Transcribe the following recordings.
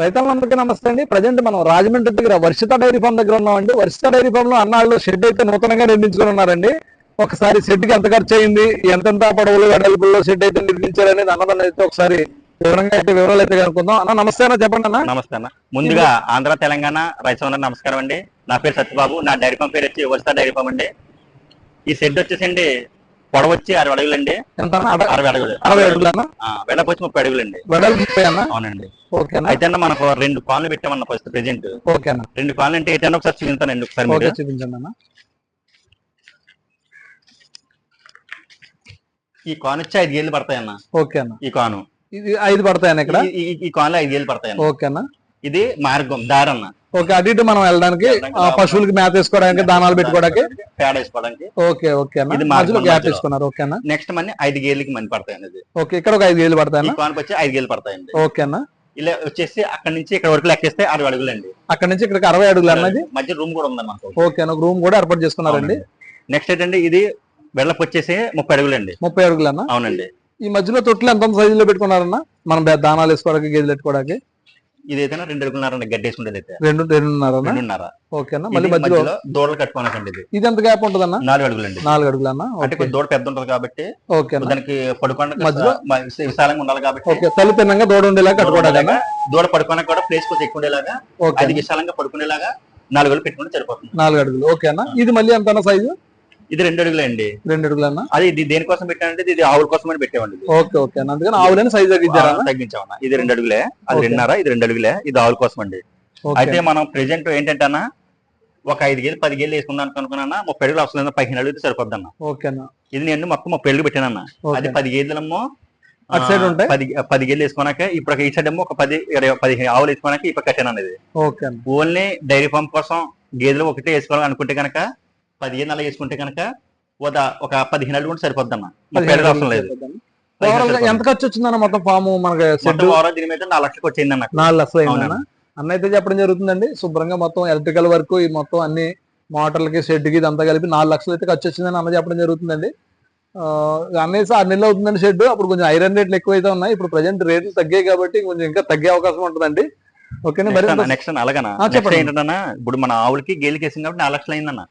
రైతులందరికీ నమస్తే అండి. ప్రజెంట్ మనం రాజమండ్రి దగ్గర వర్షిత డైరీ ఫామ్ దగ్గర ఉన్నామండి. వర్షిత డైరీ ఫామ్లో అన్నాళ్ళు షెడ్ అయితే నూతనంగా నిర్మించుకుని ఉన్నారండి. ఒకసారి షెడ్కి ఎంత ఖర్చు అయింది ఎంతెంత పొడవులు వెడల్పుల్లో షెడ్ అయితే నిర్మించారనేది అన్నదాన్ని అయితే ఒకసారి వివరంగా అయితే వివరాలు అయితే కనుక్కుందాం. అన్న నమస్తే అన్న చెప్పండి అన్న. నమస్తే అన్న. ముందుగా ఆంధ్ర తెలంగాణ రైతు నమస్కారం అండి. నా పేరు సత్యబాబు. నా డైరీ ఫామ్ పేరు వచ్చి వర్షిత డైరీ ఫామ్ అండి. ఈ షెడ్ వచ్చేసండి పొడవు వచ్చి అరవై అడుగులండి. ఎంత అన్న? అడ- అరవై అడుగులు. అరవై అడుగులు అన్న? వచ్చి ముప్పై అడుగులండి. వెడల్పు ముప్పై అన్న? అవునండి. ఓకే అన్న. అయితే అన్న మనకు రెండు కాళ్ళు పెట్టామన్న ఫస్ట్ ప్రెజెంట్. ఓకే అన్న. రెండు కాళ్ళు అంటే ఏంటన్నా ఒకసారి చూపించానండి ఒకసారి చూపించండి అన్న. ఈ కాన్ వచ్చి ఐదు ఏళ్ళు పడతాయన్న. ఓకే అన్న. ఈ కాను. ఇది ఐదు పడతాయన్న ఇక్కడ? ఈ- కాన్లో ఐదు ఏళ్ళు పడతాయన్న. ఓకే అన్న. ఇది మార్గం దారన్న ఓకే అటు ఇటు మనం వెళ్ళడానికి పశువులకి మేత వేసుకోవడానికి దానాలు పెట్టుకోవడానికి? పేడ వేసుకోవడానికి. ఓకే ఓకే ఇది మధ్యలో గ్యాప్ మధ్యలో. తీసుకున్నారు ఓకే అన్న. నెక్స్ట్ మనీ ఐదు గేళ్ళకి మనీ పడతాయండి ఓకే ఇక్కడ ఒక ఐదు వేలు పడతాయి కాన్కి వచ్చి ఐదు గేళ్ళు పడతాయండి. ఓకే అన్న. ఇలా వచ్చేసి అక్కడ నుంచి ఇక్కడ వరకు లెక్కేస్తే అరవై అడుగులండి. అక్కడ నుంచి ఇక్కడికి అరవై అడుగులు అన్నది మధ్య రూమ్ కూడా ఉందండి మనకు ఓకే అన్న ఒక రూమ్ కూడా ఏర్పాటు చేసుకున్నారండి. నెక్స్ట్ ఏంటంటే ఇది వెడల్పు వచ్చేసి ముప్పై అడుగులండి. ముప్పై అడుగులు అన్న. అవునండి. ఈ మధ్యలో తొట్లు ఎంత సైజులో పెట్టుకున్నారన్న? మనం దానాలు వేసుకోవడానికి గేదెలు పెట్టుకోవడానికి? ఇది అయితే రెండు అడుగులున్నారండి గడ్డి వేసుకుంటేది అయితే రెండు రెండున్నర. ఓకే అన్న మళ్ళీ మధ్యలో దూడలు కట్టుకోనకండి ఇది ఇది ఎంత గ్యాప్ ఉంటుందన్న? నాలుగు అడుగులండి. నాలుగు అడుగులు అన్న అంటే కొంచెం దూడ పెద్ద ఉంటది కాబట్టి ఓకే అన్న దానికి పడుకోవడానికి మధ్యలో? విశాలంగా ఉండాలి కాబట్టి ఓకే. తల్లి తిన్నంగా దూడ ఉండేలా కట్టుకోవడానికి? అన్న దూడ పడుకోవడానికి కూడా ప్లేస్ కొంచెం ఎక్కువ ఉండేలాగా అది అన్న. విశాలంగా పడుకునేలాగా నాలుగు అడుగులు పెట్టుకుంటే సరిపోతుంది. నాలుగు అడుగులు. ఓకే అన్న ఇది మళ్ళీ ఎంత అన్న సైజు? ఇది రెండు అడుగులే అండి రెండు అడుగులు అన్న అది ఇది దేనికోసం పెట్టానంటే ఇది ఆవుల కోసం అని పెట్టామండి ఇది. ఓకే. ఓకే అందుకని ఆవులని సైజు తగ్గించారా? తగ్గించామన్నా. ఇది రెండు అడుగులే. అది. రెండున్నర ఇది రెండు అడుగులే. ఇది ఆవుల కోసం అండి. అయితే మనం ప్రెజెంట్ ఏంటంటే అన్న ఒక ఐదు గేలు పది గేలు వేసుకుందాం అనుకున్నా ముప్పై అడుగులు అవసరం లేదు పదిహేను అడుగులు సరిపోద్ది అన్న. ఇది నేను మొత్తం ముప్పై అడుగులు పెట్టానన్న అది పది గేదెలమ్మో అటు side ఉంటాయి? పది పది గేలు వేసుకున్నాక ఇప్పుడు ఈ సైడ్ ఏమో ఒక పది ఇరవై పదిహేను ఆవులు వేసుకున్నాక ఇప్పుడు కట్టాను అనేది ఓకే ఓన్లీ డైరీ ఫామ్ కోసం గేదెలు ఒకటే వేసుకోవాలి అనుకుంటే కనుక పదిహేను అలా వేసుకుంటే కనుక ఒక పదిహేను అడుగులు కూడా సరిపోద్ది? అన్న ముప్పై అడుగులు అవసరం లేదు ఎంత ఖర్చు వచ్చిందన్న మొత్తం ఫామ్ మనకి దీని మీద నాలుగు లక్షలకు వచ్చింది అన్న నాలుగు లక్షలు అయిందన్న. అన్న అయితే చెప్పడం జరుగుతుందండి. శుభ్రంగా మొత్తం ఎలక్ట్రికల్ వర్క్ ఈ మొత్తం అన్ని మోటార్లకి షెడ్కి ఇదంతా కలిపి నాలుగు లక్షలు అయితే ఖర్చు వచ్చిందని అన్న చెప్పడం జరుగుతుందండి. ఆ, అనేసి ఆరు నెలలు అవుతుందండి షెడ్ అప్పుడు కొంచెం ఐరన్ రేట్లు ఎక్కువ అయితే ఉన్నాయి. ఇప్పుడు ప్రజెంట్ రేట్లు తగ్గాయి కాబట్టి కొంచెం ఇంకా తగ్గే అవకాశం ఉంటుందండి. ఓకేనా నెక్స్ట్ అలాగనా చెప్పండి. ఏంటన్నా ఇప్పుడు మన ఆవులకి గేలికి వేసింది కాబట్టి నాలుగు లక్షలు అయిందన్న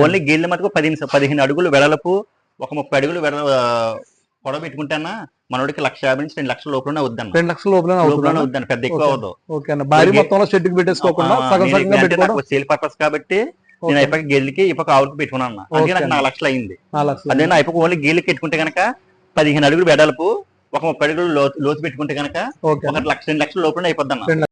ఓన్లీ గేళ్ళ మటుకు పదిహేను పదిహేను అడుగులు వెడలపు ఒక ముప్పై అడుగులు వెడ పొడవ పెట్టుకుంటానా మనోడికి లక్ష యాభై నుంచి రెండు లక్షల లోపలనే వద్దన్న రెండు లక్షల లోపలే లోపలనే వద్దన్న పెద్ద ఎక్కువ ఓకే. అవ్వదు ఓకే అన్న భారీ. మొత్తంలో షెడ్కి పెట్టేసుకోకుండా సగం సగంగా పెట్టుకోవడం సేల్ పర్పస్ కాబట్టి నేను. అయిపోయి గేలికి ఇప్పక ఆవులకి పెట్టుకున్నాను అన్న. అందుకే నాకు. నాలుగు లక్షలు అయింది అదే నా అయిపోయి ఓన్లీ గేలికి పెట్టుకుంటే కనుక పదిహేను అడుగులు వెడల్పు ఒక ముప్పై అడుగులు లోతు పెట్టుకుంటే కనుక ఒక లక్ష రెండు లక్షల లోపల అయిపోద్ది